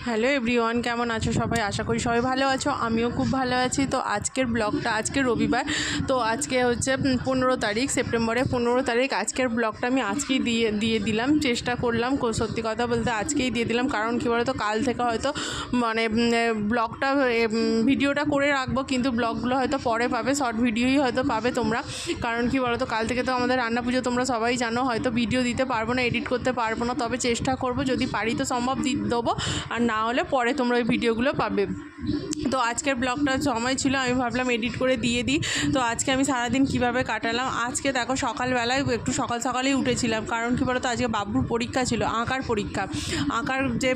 Hello everyone, কেমন আছো সবাই? আশা করি সবাই ভালো আছো, আমিও খুব ভালো আছি। তো আজকের ব্লগটা আজকে রবিবার, তো আজকে হচ্ছে পনেরো তারিখ সেপ্টেম্বরের পনেরো তারিখ। আজকের ব্লগটা আমি আজকেই দিয়ে দিয়ে দিলাম, চেষ্টা করলাম সত্যি কথা বলতে আজকেই দিয়ে দিলাম। কারণ কী বলতো, কাল থেকে হয়তো মানে ব্লগটা ভিডিওটা করে রাখব, কিন্তু ব্লগগুলো হয়তো পরে পাবে, শর্ট ভিডিওই হয়তো পাবে তোমরা। কারণ কি বলতো, কাল থেকে তো আমাদের রান্না পুজো, তোমরা সবাই জানো, হয়তো ভিডিও দিতে পারব না, এডিট করতে পারব না, তবে চেষ্টা করব, যদি পারি তো সম্ভব দেবো। আর না হলে পরে তোমরা ওই ভিডিওগুলো পাবে। তো আজকের ব্লগটা সময় ছিল, আমি ভাবলাম এডিট করে দিয়ে দিই। তো আজকে আমি সারাদিন কীভাবে কাটালাম? আজকে দেখো সকালবেলায় একটু সকাল সকালেই উঠেছিলাম। কারণ কী বলতো, আজকে বাবুর পরীক্ষা ছিল, আঁকার পরীক্ষা। আঁকার যে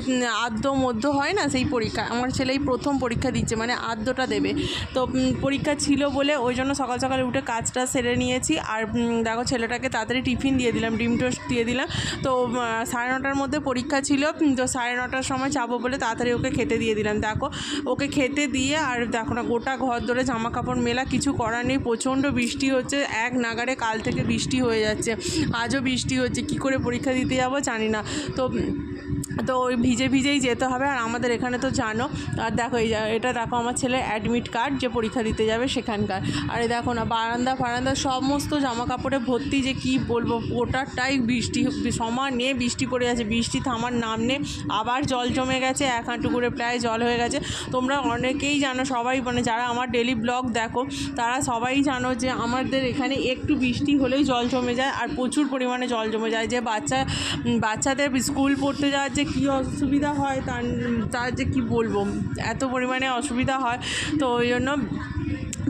আদ্য মধ্য হয় না, সেই পরীক্ষা। আমার ছেলেই প্রথম পরীক্ষা দিচ্ছে মানে আদ্যটা দেবে। তো পরীক্ষা ছিল বলে ওই জন্য সকাল সকালে উঠে কাজটা সেরে নিয়েছি। আর দেখো ছেলেটাকে তাড়াতাড়ি টিফিন দিয়ে দিলাম, ডিম টোস্ট দিয়ে দিলাম। তো সাড়ে নটার মধ্যে পরীক্ষা ছিল তো সাড়ে নটার সময় যাব বলে তাড়াতাড়ি ওকে খেতে দিয়ে দিলাম। দেখো, ওকে খেতে দিয়ে আর দেখো না, গোটা ঘর ধরে জামা কাপড় মেলা, কিছু করার নেই। প্রচণ্ড বৃষ্টি হচ্ছে, এক নাগারে কাল থেকে বৃষ্টি হয়ে যাচ্ছে। আজও বৃষ্টি হচ্ছে, কি করে পরীক্ষা দিতে যাব জানি না। তো তো ওই ভিজে ভিজেই যেতে হবে। আর আমাদের এখানে তো জানো, আর দেখো এই এটা দেখো আমার ছেলে অ্যাডমিট কার্ড যে পরীক্ষা দিতে যাবে সেখানকার। আর দেখো না, বারান্দা, ফারান্দা, সমস্ত জামা কাপড়ে ভর্তি যে কি বলব, ওটারটাই বৃষ্টি, সমান বৃষ্টি পড়ে যাচ্ছে বৃষ্টি থামার নাম নেই, আবার জল জমে গেছে। এক হাঁটু করে প্রায় জল হয়ে গেছে। তোমরা অনেকেই জানো, সবাই মানে যারা আমার ডেলি ব্লগ দেখো, তারা সবাই জানো যে আমাদের এখানে একটু বৃষ্টি হলেই জল জমে যায় আর প্রচুর পরিমাণে জল জমে যায়। যে বাচ্চা, বাচ্চাদের স্কুল পড়তে যাওয়ার যে কী অসুবিধা হয়, তার তার যে কী বলব, এত পরিমাণে অসুবিধা হয়। তো ওই জন্য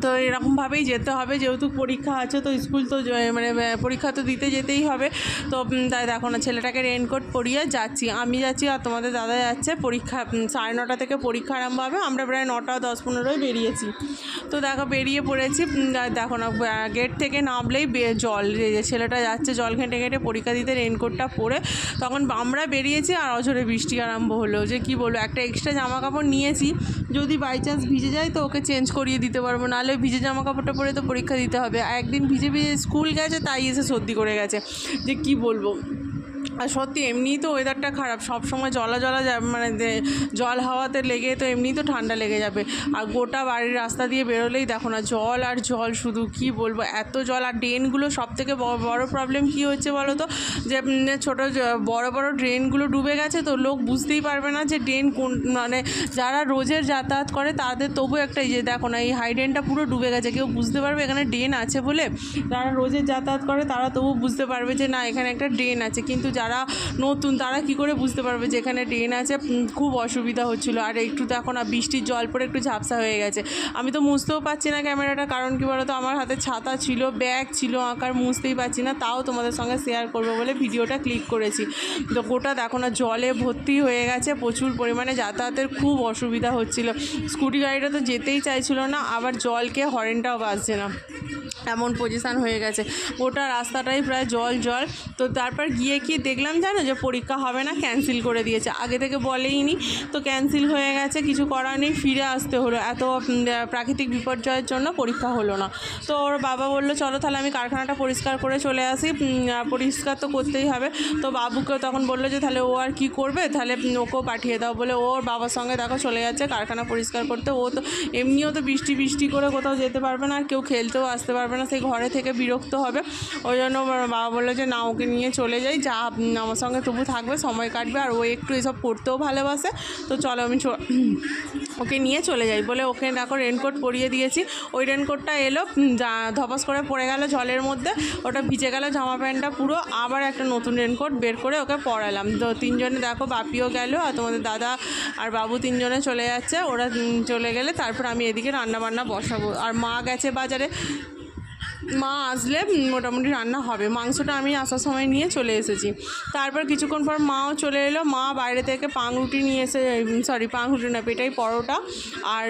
তো এরকমভাবেই যেতে হবে। যেহেতু পরীক্ষা আছে, তো স্কুল তো মানে পরীক্ষা তো দিতে যেতেই হবে। তো তাই দেখো না, ছেলেটাকে রেনকোট পরিয়ে যাচ্ছি। আমি যাচ্ছি আর তোমাদের দাদা যাচ্ছে পরীক্ষা সাড়ে নটা থেকে পরীক্ষা আরম্ভ হবে। আমরা প্রায় নটা, দশ, পনেরোয় বেরিয়েছি। তো দেখো, বেরিয়ে পড়েছি দেখো না গেট থেকে নামলেই জল ছেলেটা যাচ্ছে জল ঘেঁটে ঘেঁটে পরীক্ষা দিতে রেনকোটটা পরে তখন আমরা বেরিয়েছি আর অঝরে বৃষ্টি আরম্ভ হলো। যে, কি বলব, একটা এক্সট্রা জামা কাপড় নিয়েছি। যদি বাই চান্স ভিজে যায় তো ওকে চেঞ্জ করিয়ে দিতে পারব। নাহলে ভিজে জামা কাপড়টা পরে তো পরীক্ষা দিতে হবে। আর একদিন ভিজে ভিজে স্কুল গেছে, তাই এসে সর্দি করে গেছে। যে কি বলব? আর সত্যি এমনিই তো ওয়েদারটা খারাপ। সব সময় জলা জলা মানে জল হাওয়াতে লেগে তো এমনিই তো ঠান্ডা লেগে যাবে। আর গোটা বাড়ির রাস্তা দিয়ে বেরোলেই দেখো না, জল আর জল শুধু কি বলব? এত জল আর ড্রেনগুলো সব থেকে বড় প্রবলেম কি হচ্ছে বলো তো? যে ছোটো বড় বড় ড্রেনগুলো ডুবে গেছে তো লোক বুঝতেই পারবে না যে ড্রেন কোন মানে যারা রোজের যাতায়াত করে তাদের তবু একটা যে দেখো না, এই হাই ড্রেনটা পুরো ডুবে গেছে। কেউ বুঝতে পারবে এখানে ড্রেন আছে বলে? যারা রোজের যাতায়াত করে তারা তবু বুঝতে পারবে যে না, এখানে একটা ড্রেন আছে। কিন্তু যারা নতুন, তারা কি করে বুঝতে পারবে যে এখানে ড্রেন আছে? খুব অসুবিধা হচ্ছিল। আর একটু দেখো না বৃষ্টির জল পড়ে একটু ঝাপসা হয়ে গেছে। আমি তো মুছতেও পারছি না ক্যামেরাটা, কারণ কি বলতো, আমার হাতে ছাতা ছিল, ব্যাগ ছিল, আঁকার মুছতেই পারছি না। তাও তোমাদের সঙ্গে শেয়ার করব বলে ভিডিওটা ক্লিক করেছি। তো গোটা দেখো না, জলে ভর্তি হয়ে গেছে, প্রচুর পরিমাণে যাতায়াতের খুব অসুবিধা হচ্ছিল। স্কুটি গাড়িটা তো যেতেই চাইছিল না, আবার জলকে হরেনটাও বাজছে না। এমন পজিশান হয়ে গেছে। গোটা রাস্তাটাই প্রায় জল জল। তো তারপর গিয়ে কি দেখলাম জানো যে পরীক্ষা হবে না ক্যান্সেল করে দিয়েছে। আগে থেকে বলেইনি। তো ক্যান্সেল হয়ে গেছে, কিছু করার নেই, ফিরে আসতে হলো। এত প্রাকৃতিক বিপর্যয়ের জন্য পরীক্ষা হলো না। তো ওর বাবা বলল, চলো তাহলে আমি কারখানাটা পরিষ্কার করে চলে আসি। পরিষ্কার তো করতেই হবে। তো বাবুকে তখন বলল যে, তাহলে ও আর কি করবে? তাহলে ওকেও পাঠিয়ে দাও। বলে ওর বাবার সঙ্গে দেখো চলে যাচ্ছে কারখানা পরিষ্কার করতে। ও তো, এমনিও তো বৃষ্টি বৃষ্টি করে কোথাও যেতে পারবে না। আর কেউ খেলতেও আসতে পারবে না। সেই ঘরে থেকে বিরক্ত হবে। ওই জন্য বাবা বলল যে, না, ওকে নিয়ে চলে যাই। যা আমার সঙ্গে তবু থাকবে, সময় কাটবে। আর ও একটু এসব পড়তেও ভালোবাসে। তো চলো আমি ওকে নিয়ে চলে যাই। বলে ওকে দেখো রেনকোট পরিয়ে দিয়েছি। ওই রেনকোটটা এলো ধপাস করে পড়ে গেল জলের মধ্যে। ওটা ভিজে গেল জামা প্যান্টটা পুরো। আবার একটা নতুন রেনকোট বের করে ওকে পরালাম। তো তিনজনে দেখো, বাপিও গেল আর তোমাদের দাদা আর বাবু তিনজনে চলে যাচ্ছে। ওরা চলে গেলে তারপর আমি এদিকে রান্না বান্না বসাবো। আর মা গেছে বাজারে। মা আসলে মোটামুটি রান্না হবে। মাংসটা আমি আসার সময় নিয়ে চলে এসেছি। তারপর কিছুক্ষণ পর মাও চলে এলো। মা বাইরে থেকে পাংরুটি নিয়ে এসে সরি পাংরুটি না পেটাই পরোটা আর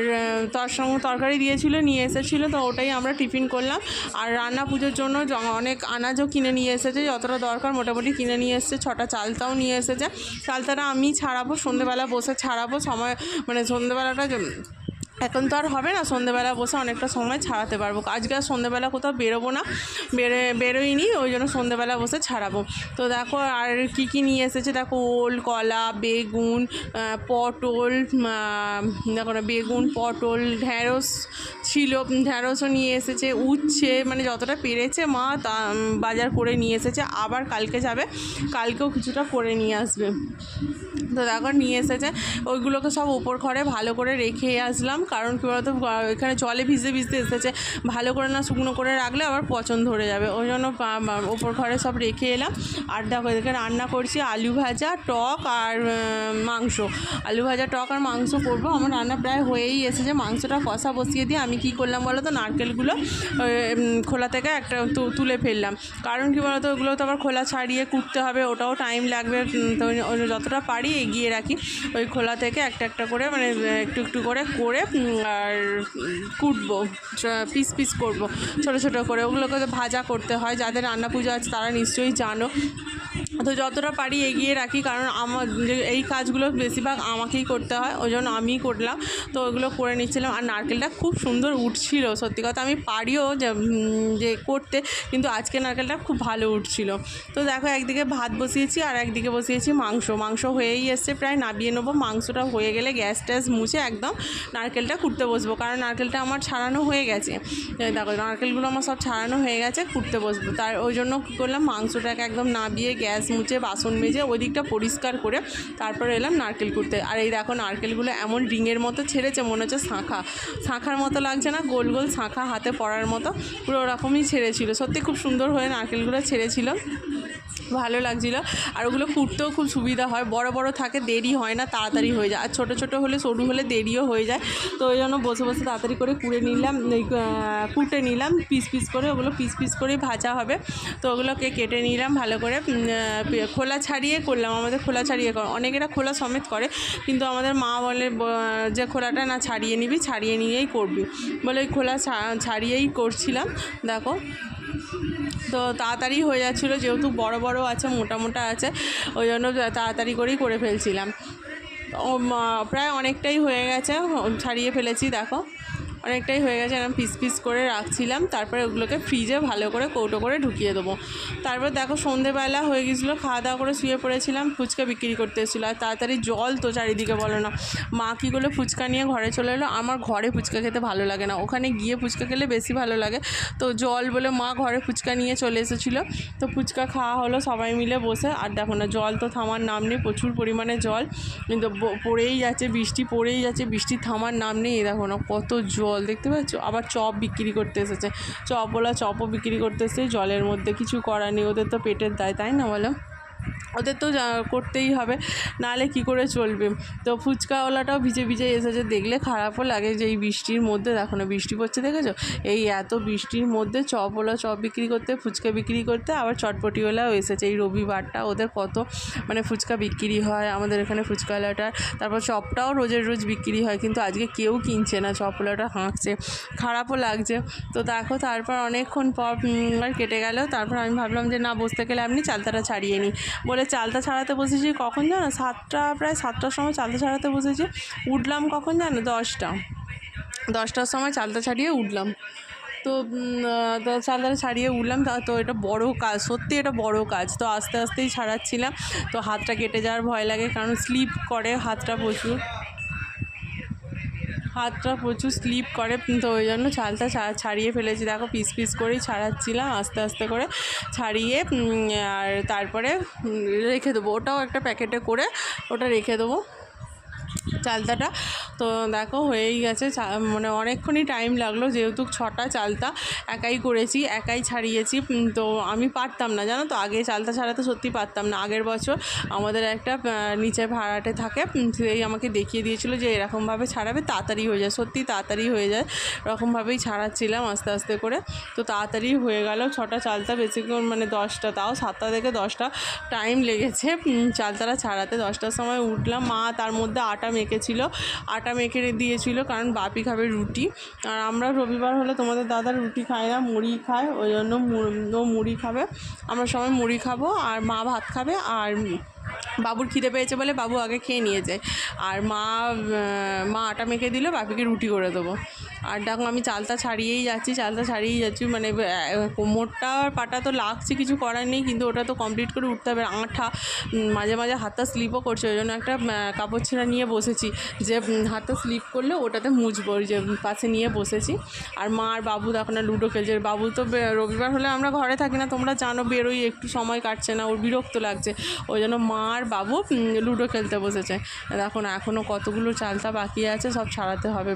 তার সঙ্গে তরকারি দিয়েছিল, নিয়ে এসেছিল। তো ওটাই আমরা টিফিন করলাম। আর রান্না পুজোর জন্য অনেক আনাজও কিনে নিয়ে এসেছে। যতটা দরকার মোটামুটি কিনে নিয়ে এসেছে। ছটা চালতাও নিয়ে এসেছে। চালতাটা আমি ছাড়াবো, সন্ধেবেলা বসে ছাড়াবো। সময় মানে সন্ধেবেলাটা এখন তো আর হবে না, সন্ধেবেলা বসে অনেকটা সময় ছাড়াতে পারব। আজকে আর সন্ধেবেলা কোথাও বেরোবো না, বেরো, বেরোইনি, ওই জন্য সন্ধেবেলা বসে ছাড়াবো। তো দেখো আর কি কি নিয়ে এসেছে? দেখো ওল, কলা, বেগুন পটল দেখো না, বেগুন, পটল, ঢ্যাঁড়স ছিল, ঢ্যাঁড়সও নিয়ে এসেছে, উচ্ছে মানে যতটা পেরেছে মা তা বাজার করে নিয়ে এসেছে। আবার কালকে যাবে, কালকেও কিছুটা করে নিয়ে আসবে। তো তারপর নিয়ে এসেছে। ওইগুলোকে সব ওপর ঘরে ভালো করে রেখে আসলাম। কারণ কী বলতো এখানে জলে ভিজতে ভিজতে এসেছে। ভালো করে না শুকনো করে রাখলে আবার পচন ধরে যাবে। ওই জন্য ওপর ঘরে সব রেখে এলাম। আর দেখো, এদিকে রান্না করছি আলু ভাজা, টক আর মাংস। আলু ভাজা, টক আর মাংস করব। আমার রান্না প্রায় হয়েই এসেছে। মাংসটা কষা বসিয়ে দিয়ে আমি কি করলাম বলো তো, নারকেলগুলো খোলা থেকে একটা তুলে ফেললাম। কারণ কি বলতো, ওগুলো তো আবার খোলা ছাড়িয়ে কুটতে হবে। ওটাও টাইম লাগবে। তো যতটা পারি এগিয়ে রাখি। ওই খোলা থেকে একটা একটা করে মানে একটু একটু করে করে আর কুটবো পিস পিস করব, ছোট ছোট করে। ওগুলোকে তো ভাজা করতে হয়। যাদের রান্না পুজো আছে তারা নিশ্চয়ই জানো। তো যতটা পারি এগিয়ে রাখি, কারণ আমার এই কাজগুলো বেশিরভাগ আমাকেই করতে হয়, ওই জন্য আমিই করলাম। তো ওগুলো করে নিচ্ছিলাম। আর নারকেলটা খুব সুন্দর উঠছিল, সত্যি কথা আমি পারিও যে করতে, কিন্তু আজকে নারকেলটা খুব ভালো উঠছিল। তো দেখো, একদিকে ভাত বসিয়েছি আর একদিকে বসিয়েছি মাংস। মাংস হয়েই এসছে প্রায়, নাবিয়ে নেব। মাংসটা হয়ে গেলে গ্যাস ট্যাস মুছে একদম নারকেলটা কুটতে বসবো, কারণ নারকেলটা আমার ছাড়ানো হয়ে গেছে। দেখো, নারকেলগুলো আমার সব ছাড়ানো হয়ে গেছে, কুটতে বসবো। তার ওই জন্য কী করলাম, মাংসটাকে একদম নাবিয়ে গ্যাস মুছে বাসন মেজে ওই দিকটা পরিষ্কার করে তারপরে এলাম নারকেল কুড়তে আর এই দেখো, নারকেলগুলো এমন রিংয়ের মতো ছেড়েছে, মনে হচ্ছে শাঁখা। শাঁখার মতো লাগছে না, গোল গোল শাঁখা হাতে পড়ার মতো। পুরো ওরকমই ছেড়েছিল। সত্যি খুব সুন্দর হয়ে নারকেলগুলো ছেড়েছিল। ভালো লাগছিল। আর ওগুলো কুটতেও খুব সুবিধা হয়। বড় বড় থাকে, দেরি হয় না, তাড়াতাড়ি হয়ে যায়। আর ছোটো ছোটো হলে, সরু হলে দেরিও হয়ে যায়। তো ওই জন্য বসে বসে তাড়াতাড়ি করে কুড়ে নিলাম কুটে নিলাম, পিস পিস করে। ওগুলো পিস পিস করেই ভাজা হবে। তো ওগুলোকে কেটে নিলাম ভালো করে। খোলা ছাড়িয়ে করলাম। আমাদের খোলা ছাড়িয়ে কর, অনেকেরা খোলা সমেত করে, কিন্তু আমাদের মা বলে যে খোলাটা না ছাড়িয়ে নিবি, ছাড়িয়ে নিয়েই করবি। বলে ওই খোলা ছাড়িয়েই করছিলাম। দেখো। তো তাড়াতাড়ি হয়ে যাচ্ছিল, যেহেতু বড় বড় আছে, মোটা মোটা আছে, ওই জন্য তাড়াতাড়ি করেই করে ফেলছিলাম। প্রায় অনেকটাই হয়ে গেছে, ছাড়িয়ে ফেলেছি, দেখো। অনেকটাই হয়ে গেছে এরকম পিস পিস করে রাখছিলাম। তারপরে ওগুলোকে ফ্রিজে ভালো করে কৌটো করে ঢুকিয়ে দেবো। তারপর দেখো সন্ধেবেলা হয়ে গেছিল খাওয়া দাওয়া করে শুয়ে পড়েছিলাম, ফুচকা বিক্রি করতে এসেছিল। আর তাড়াতাড়ি জল তো চারিদিকে বলো না। মা কী করল, ফুচকা নিয়ে ঘরে চলে এলো। আমার ঘরে ফুচকা খেতে ভালো লাগে না। ওখানে গিয়ে ফুচকা খেলে বেশি ভালো লাগে। তো জল বলে মা ঘরে ফুচকা নিয়ে চলে এসেছিল। তো ফুচকা খাওয়া হলো সবাই মিলে বসে। আর দেখো না, জল তো থামার নাম নেই, প্রচুর পরিমাণে জল। কিন্তু পড়েই যাচ্ছে, বৃষ্টি পড়েই যাচ্ছে, বৃষ্টি থামার নাম নেই। দেখো না, কত জল। দেখতে পাচ্ছ? আবার চপ বিক্রি করতে এসেছে। চপওয়ালা চপও বিক্রি করতে এসেছে। জলের মধ্যে কিছু করার নেই, ওদের তো পেটের দায়, তাই না বলো? ওদের তো করতেই হবে। নাহলে কি করে চলবে? তো ফুচকাওয়ালাটাও ভিজে ভিজে এসেছে। দেখলে খারাপও লাগে যে এই বৃষ্টির মধ্যে দেখো না বৃষ্টি পড়ছে দেখেছ? এই এত বৃষ্টির মধ্যে চপওয়ালা চপ বিক্রি করতে, ফুচকা বিক্রি করতে আবার চটপটিওয়ালাও এসেছে। এই রবিবারটা ওদের কত মানে ফুচকা বিক্রি হয়, আমাদের এখানে ফুচকাওয়ালাটার। তারপর চপটাও রোজের রোজ বিক্রি হয়, কিন্তু আজকে কেউ কিনছে না, চপওয়ালাটা হাঁকছে। খারাপও লাগছে। তো দেখো, তারপর অনেকক্ষণ পর কেটে গেল। তারপর আমি ভাবলাম যে না, বসতে গেলে আপনি চালতাটা ছাড়িয়ে নিই। বলে চালতা ছাড়াতে বসেছি কখন জানো? সাতটা, প্রায় সাতটার সময় চালটা ছাড়াতে বসেছি। উঠলাম কখন জানো? দশটা। দশটার সময় চালটা ছাড়িয়ে উঠলাম। তো চালতাটা ছাড়িয়ে উঠলাম। তো এটা বড় কাজ, সত্যি এটা বড় কাজ। তো আস্তে আস্তেই ছাড়াচ্ছিলাম। তো হাতটা কেটে যাওয়ার ভয় লাগে, কারণ স্লিপ করে হাতটা প্রচুর। হাতটা প্রচুর স্লিপ করে, তো ওই জন্য চালটা ছা- ছাড়িয়ে ফেলেছি। দেখো পিস পিস করেই ছাড়াচ্ছিলাম, আস্তে আস্তে করে ছাড়িয়ে আর তারপরে রেখে দেবো। ওটাও একটা প্যাকেটে করে ওটা রেখে দেবো। চালতাটা। তো দেখো হয়েই গেছে মানে অনেকক্ষণই টাইম লাগল যেহেতু ছটা চালতা একাই করেছি একাই ছাড়িয়েছি। তো আমি পারতাম না জানো তো? আগে চালতা ছাড়াতে সত্যি পারতাম না। আগের বছর আমাদের একটা নিচে ভাড়াটে থাকে সেই আমাকে দেখিয়ে দিয়েছিল যে এরকমভাবে ছাড়াবে তাড়াতাড়ি হয়ে যায়। সত্যি তাড়াতাড়ি হয়ে যায়। এরকমভাবেই ছাড়াচ্ছিলাম আস্তে আস্তে করে। তো তাড়াতাড়ি হয়ে গেল ছটা চালতা বেশিক্ষণ মানে দশটা তাও সাতটা থেকে দশটা টাইম লেগেছে উম, চালতাটা ছাড়াতে। দশটার সময় উঠলাম মা তার মধ্যে আটা মেখেছিল আটা মেখে দিয়েছিল কারণ বাপি খাবে রুটি। আর আমরা রবিবার হলে তোমাদের দাদা রুটি খায় না, মুড়ি খায় ওই জন্য ও মুড়ি খাবে। আমরা সবাই মুড়ি খাব, আর মা ভাত খাবে, আর বাবুর খিদে পেয়েছে বলে বাবু আগে খেয়ে নিয়ে যায়। আর মা মা আটা মেখে দিল, বাপিকে রুটি করে দেবো। আর দেখো আমি চালটা ছাড়িয়েই যাচ্ছি, চালটা ছাড়িয়েই যাচ্ছি মানে কোমরটা আর পাটা তো লাগছে, কিছু করার নেই, কিন্তু ওটা তো কমপ্লিট করে উঠতে হবে। আঠা মাঝে মাঝে হাতটা স্লিপও করছে, ওই জন্য একটা কাপড় ছেঁড়া নিয়ে বসেছি। যে হাতটা স্লিপ করলে ওটাতে মুছবো যে পাশে নিয়ে বসেছি। আর মা আর বাবু দেখো না, লুডো খেলছে। বাবু তো রবিবার হলে আমরা ঘরে থাকি না, তোমরা জানো, বেরোই একটু সময় কাটছে না, ওর বিরক্ত লাগছে। ওই জন্য মা আর বাবু লুডো খেলতে বসেছে। দেখো না এখনও কতগুলো চালতা বাকি আছে, সব ছাড়াতে হবে।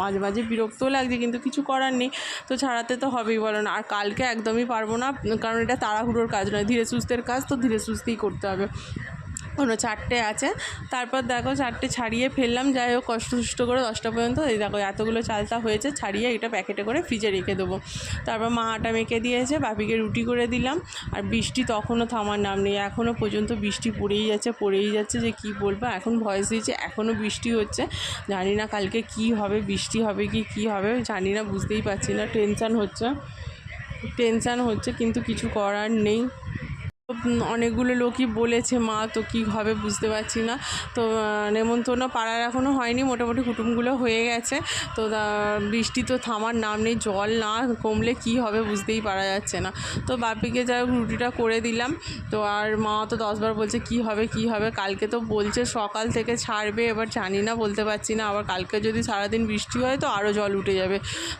মাঝে মাঝে বিরক্তও লাগছে, কিন্তু কিছু করার নেই। তো ছাড়াতে তো হবেই, বলো না। আর কালকে একদমই পারব না, কারণ এটা তাড়াহুড়োর কাজ নয়। ধীরে সুস্থের কাজ তো ধীরে সুস্থেই করতে হবে। কোনো চারটে আছে। তারপর দেখো চারটে ছাড়িয়ে ফেললাম, যাই হোক কষ্ট সুষ্ট করে দশটা পর্যন্ত। এই দেখো এতগুলো চালটা হয়েছে, ছাড়িয়ে এটা প্যাকেটে করে ফ্রিজে রেখে দেবো। তারপর মা আটা মেখে দিয়েছে, বাপিকে রুটি করে দিলাম। আর বৃষ্টি তখনও থামার নাম নেই এখনও পর্যন্ত বৃষ্টি পড়েই যাচ্ছে পড়েই যাচ্ছে যে কি বলব, এখন ভয়েস দিয়েছে এখনও বৃষ্টি হচ্ছে। জানি না কালকে কি হবে, বৃষ্টি হবে কি কি হবে, জানি না, বুঝতেই পারছি না টেনশান হচ্ছে। টেনশান হচ্ছে, কিন্তু কিছু করার নেই। অনেকগুলো লোকই বলেছে, মা, তো কী হবে বুঝতে পারছি না। তো নেমন্তন্ন পাড়ার এখনও হয়নি, মোটামুটি কুটুমগুলো হয়ে গেছে। তো বৃষ্টি তো থামার নাম নেই, জল না কমলে কি হবে বুঝতেই পারা যাচ্ছে না। তো, বাপিকে যাই হোক রুটিটা করে দিলাম। তো, আর মা তো দশবার বলছে, কি হবে কি হবে? কালকে তো বলছে, সকাল থেকে ছাড়বে, এবার জানি না, বলতে পারছি না। আবার কালকে যদি সারাদিন বৃষ্টি হয়, তো আরও জল উঠে যাবে।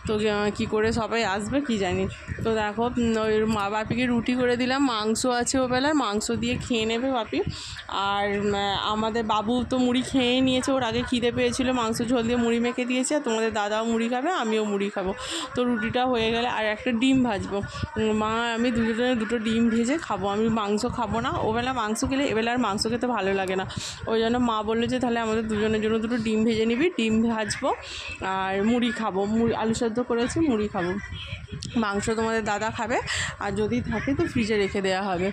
তো কী করে সবাই আসবে, কি জানি। তো, দেখো ওই মা, বাপিকে রুটি করে দিলাম, মাংস আছে ওবেলার মাংস দিয়ে খেয়ে নেবে বাপি আর আমাদের বাবু তো মুড়ি খেয়ে নিয়েছে। ওর আগে খিদে পেয়েছিল, মাংস ঝোল দিয়ে মুড়ি মেখে দিয়েছে। আর তোমাদের দাদাও মুড়ি খাবে, আমিও মুড়ি খাব। তো রুটিটা হয়ে গেলে আর একটা ডিম ভাজবো। মা, আমি দুজনে দুটো ডিম ভেজে খাব। আমি মাংস খাব না। ওবেলা মাংস খেলে এবেলা আর মাংস খেতে ভালো লাগে না। ওই জন্য মা বলল যে, তাহলে আমাদের দুজনের জন্য দুটো ডিম ভেজে নিবি। ডিম ভাজবো আর মুড়ি খাব। মুড়ি, আলু সেদ্ধ করেছি, মুড়ি খাব। মাংস তোমাদের দাদা খাবে। আর যদি থাকে তো ফ্রিজে রেখে দেওয়া হবে।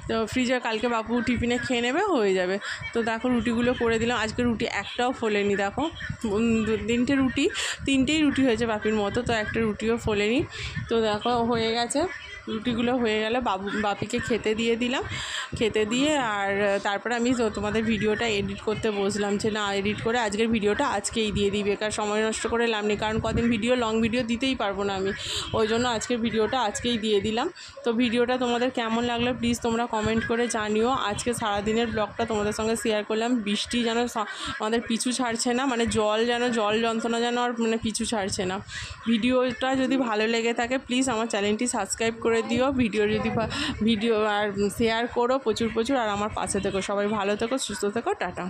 তো ফ্রিজে কালকে বাপু টিফিনে খেয়ে নেবে, হয়ে যাবে। তো দেখো রুটিগুলো করে দিলাম। আজকে রুটি একটাও ফোলেনি, দেখো। তিনটে রুটি, তিনটেই রুটি হয়েছে বাপির মতো, তো একটা রুটিও ফোলেনি। তো দেখো, হয়ে গেছে। রুটিগুলো হয়ে গেলে বাবু, বাপিকে খেতে দিয়ে দিলাম। খেতে দিয়ে আর তারপরে আমি তোমাদের ভিডিওটা এডিট করতে বসলাম যে, না এডিট করে আজকের ভিডিওটা আজকেই দিয়ে দিই, বেকার সময় নষ্ট করে লাভ নেই। কারণ কদিন ভিডিও লং ভিডিও দিতেই পারব না আমি। ওই জন্য আজকের ভিডিওটা আজকেই দিয়ে দিলাম। তো ভিডিওটা তোমাদের কেমন লাগল প্লিজ তোমরা কমেন্ট করে জানিও। আজকে সারাদিনের ব্লগটা তোমাদের সঙ্গে শেয়ার করলাম। বৃষ্টি যেন আমাদের পিছু ছাড়ছে না মানে জল যেন, জল যন্ত্রণা যেন আর মানে পিছু ছাড়ছে না। ভিডিওটা যদি ভালো লেগে থাকে প্লিজ আমার চ্যানেলটি সাবস্ক্রাইব করে দিও। ভিডিও যদি ভিডিও আর শেয়ার করো প্রচুর প্রচুর। আর আমার পাশে থেকো। সবাই ভালো থেকো, সুস্থ থেকো। টাটা।